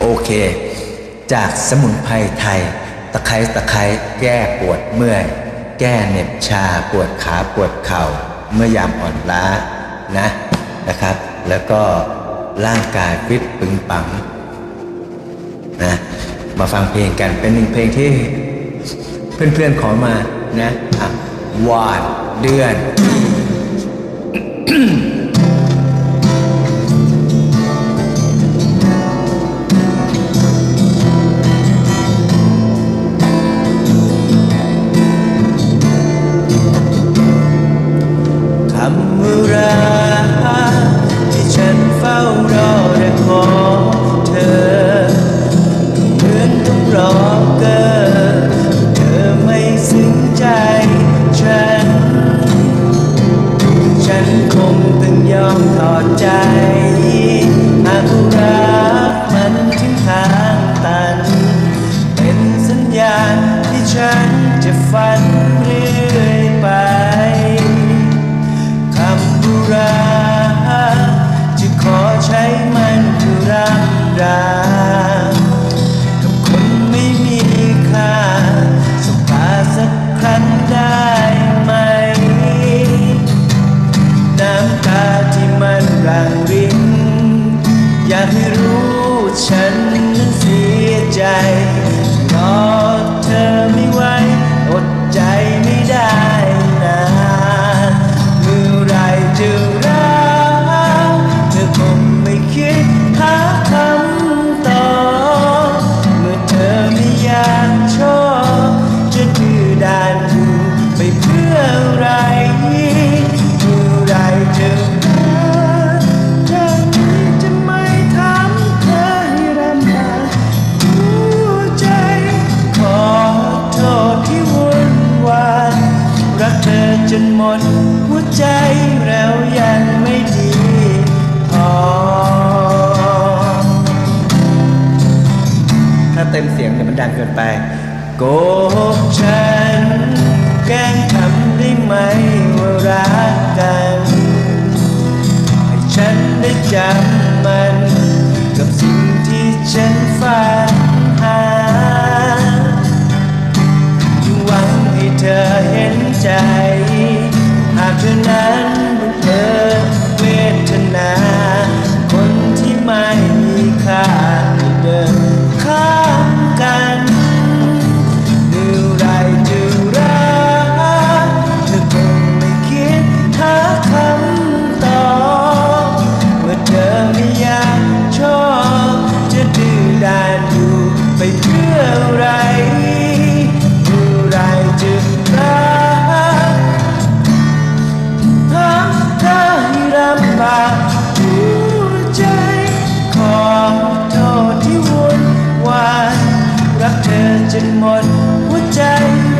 โอเค จากสมุนไพรไทย ตะไคร้ตะไคร้แก้ปวดเมื่อย แก้เหน็บชาปวดขาปวดเข่า เมื่อยามอ่อนล้านะนะครับ แล้วก็ร่างกายฟิตปึงปังนะมาฟังเพลงกันเป็นหนึ่งเพลงที่เพื่อนๆขอมานะอะวานเดือน ถอดใจหากรักมันถึงทางตัน เป็นสัญญาณที่ฉันจะฝัน นหมดหัวใจแล้วยังไม่ดีพอถ้าเต็มเสียงเนี่ยมันดังเกินไป โกหกฉัน แกล้งทำได้ไหมว่ารักกัน ให้ฉันได้จำมัน กับสิ่งที่ฉันฝันหาหวังให้เธอเห็น ใจ หากเธอนั้น จนหมดหัวใจ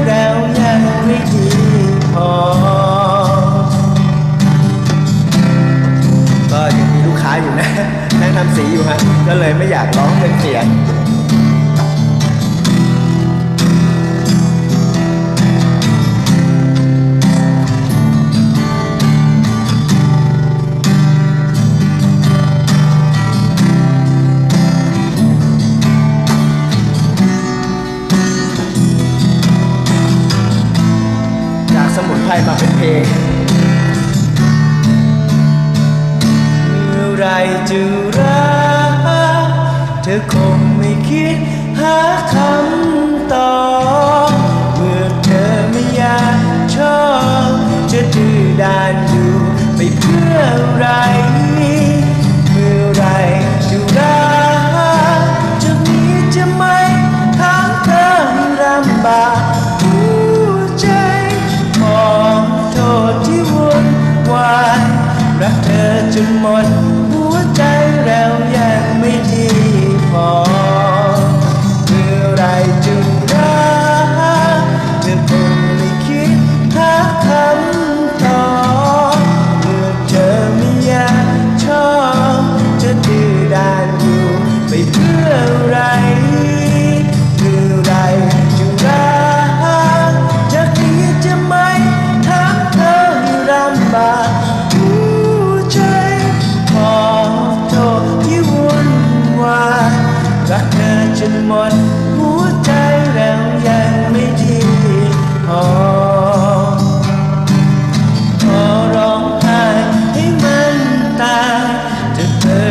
แล้วยังไม่ดีพอ ก็ยังมีลูกค้าอยู่นะนั่งทำสีอยู่ฮะก็เลยไม่อยากร้องเป็นเสียง ไพรมาเป็นเพลง เมื่อไรจะรักเธอคงไม่คิดหาคำตอบเมื่อเธอไม่อยากชอบจะดื้อด้านอยู่ไปเพื่ออะไร จนหมดหัวใจแล้วยังไม่ดีพอ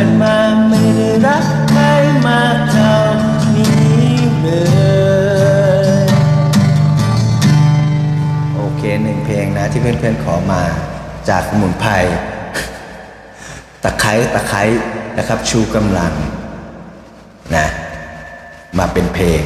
ดมาไม่ได้รักใครมากเท่านี้เลย โอเคหนึ่งเพลงนะที่เพื่อนๆขอมาจากหมุนไพรตะไคร้ตะไคร้นะครับชูกำลังนะมาเป็นเพลง